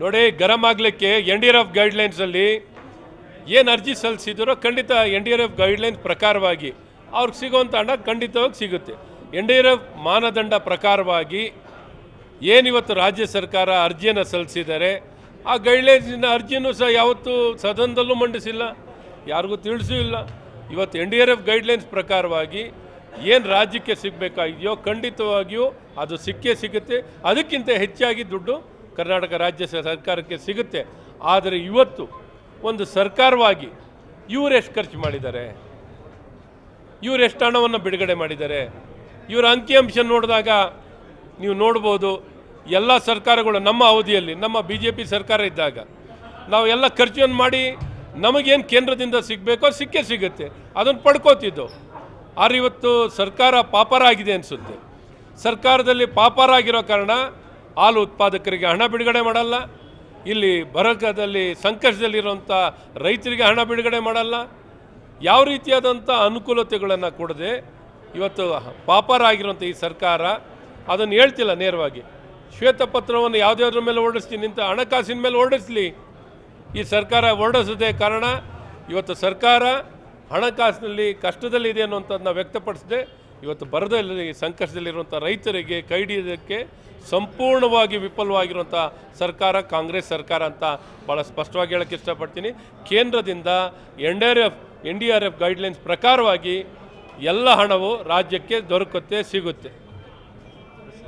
ನೋಡಿ, ಗರಂ ಆಗಲಿಕ್ಕೆ ಎನ್ ಡಿ ಆರ್ ಎಫ್ ಗೈಡ್ಲೈನ್ಸಲ್ಲಿ ಏನು ಅರ್ಜಿ ಸಲ್ಲಿಸಿದರೋ ಖಂಡಿತ N D R F guidelines ಪ್ರಕಾರವಾಗಿ ಅವ್ರಿಗೆ ಸಿಗುವಂಥ ಹಣ ಖಂಡಿತವಾಗಿ ಸಿಗುತ್ತೆ. ಎನ್ ಡಿ ಆರ್ ಎಫ್ ಮಾನದಂಡ ಪ್ರಕಾರವಾಗಿ ಏನಿವತ್ತು ರಾಜ್ಯ ಸರ್ಕಾರ ಅರ್ಜಿಯನ್ನು ಸಲ್ಲಿಸಿದ್ದಾರೆ, ಆ ಗೈಡ್ಲೈನ್ಸಿನ ಅರ್ಜಿನೂ ಸಹ ಯಾವತ್ತೂ ಸದನದಲ್ಲೂ ಮಂಡಿಸಿಲ್ಲ, ಯಾರಿಗೂ ತಿಳಿಸೂ ಇಲ್ಲ. ಇವತ್ತು N D R F guidelines ಪ್ರಕಾರವಾಗಿ ಏನು ರಾಜ್ಯಕ್ಕೆ ಸಿಗಬೇಕಾಗಿದೆಯೋ ಖಂಡಿತವಾಗಿಯೂ ಅದು ಸಿಕ್ಕೇ ಸಿಗುತ್ತೆ. ಅದಕ್ಕಿಂತ ಹೆಚ್ಚಾಗಿ ದುಡ್ಡು ಕರ್ನಾಟಕ ರಾಜ್ಯ ಸರ್ಕಾರಕ್ಕೆ ಸಿಗುತ್ತೆ. ಆದರೆ ಇವತ್ತು ಒಂದು ಸರ್ಕಾರವಾಗಿ ಇವರು ಎಷ್ಟು ಖರ್ಚು ಮಾಡಿದ್ದಾರೆ? ಇವರು ಎಷ್ಟು ಹಣವನ್ನು ಬಿಡುಗಡೆ ಮಾಡಿದ್ದಾರೆ? ಇವರ ಅಂಕಿಅಂಶ ನೋಡಿದಾಗ ನೀವು ನೋಡ್ಬೋದು, ಎಲ್ಲ ಸರ್ಕಾರಗಳು ನಮ್ಮ ಅವಧಿಯಲ್ಲಿ, ನಮ್ಮ ಬಿ ಜೆ ಪಿ ಸರ್ಕಾರ ಇದ್ದಾಗ ನಾವು ಎಲ್ಲ ಖರ್ಚನ್ನು ಮಾಡಿ ನಮಗೇನು ಕೇಂದ್ರದಿಂದ ಸಿಗಬೇಕೋ ಸಿಕ್ಕೇ ಸಿಗುತ್ತೆ. ಅದನ್ನು ಪಡ್ಕೋತಿದ್ದು. ಆದ್ರೆ ಇವತ್ತು ಸರ್ಕಾರ ಪಾಪರ ಆಗಿದೆ ಅನಿಸುತ್ತೆ. ಸರ್ಕಾರದಲ್ಲಿ ಪಾಪರ ಆಗಿರೋ ಕಾರಣ ಹಾಲು ಉತ್ಪಾದಕರಿಗೆ ಹಣ ಬಿಡುಗಡೆ ಮಾಡಲ್ಲ. ಇಲ್ಲಿ ಬರಗದಲ್ಲಿ ಸಂಕಷ್ಟದಲ್ಲಿರುವಂಥ ರೈತರಿಗೆ ಹಣ ಬಿಡುಗಡೆ ಮಾಡಲ್ಲ. ಯಾವ ರೀತಿಯಾದಂಥ ಅನುಕೂಲತೆಗಳನ್ನು ಕೊಡದೆ ಇವತ್ತು ಪಾಪರ ಆಗಿರುವಂಥ ಈ ಸರ್ಕಾರ ಅದನ್ನು ಹೇಳ್ತಿಲ್ಲ ನೇರವಾಗಿ. ಶ್ವೇತಪತ್ರವನ್ನು ಯಾವುದ್ಯಾವ್ದ್ರ ಮೇಲೆ ಓಡಿಸ್ತೀನಿ ಅಂತ ಹಣಕಾಸಿನ ಮೇಲೆ ಹೊರಡಿಸ್ಲಿ ಈ ಸರ್ಕಾರ ಹೊರಡಿಸೋದೇ ಕಾರಣ ಇವತ್ತು ಸರ್ಕಾರ ಹಣಕಾಸಿನಲ್ಲಿ ಕಷ್ಟದಲ್ಲಿದೆ ಅನ್ನುವಂಥದ್ದನ್ನ ವ್ಯಕ್ತಪಡಿಸಿದೆ ಇವತ್ತು ಬರದಲ್ಲಿ ಸಂಕಷ್ಟದಲ್ಲಿರುವಂಥ ರೈತರಿಗೆ ಕೈ ಹಿಡಿಯೋದಕ್ಕೆ ಸಂಪೂರ್ಣವಾಗಿ ವಿಫಲವಾಗಿರುವಂಥ ಸರ್ಕಾರ, ಕಾಂಗ್ರೆಸ್ ಸರ್ಕಾರ ಅಂತ ಭಾಳ ಸ್ಪಷ್ಟವಾಗಿ ಹೇಳಕ್ಕೆ ಇಷ್ಟಪಡ್ತೀನಿ. ಕೇಂದ್ರದಿಂದ N D R F N D R F guidelines ಪ್ರಕಾರವಾಗಿ ಎಲ್ಲ ಹಣವು ರಾಜ್ಯಕ್ಕೆ ದೊರಕುತ್ತೆ, ಸಿಗುತ್ತೆ.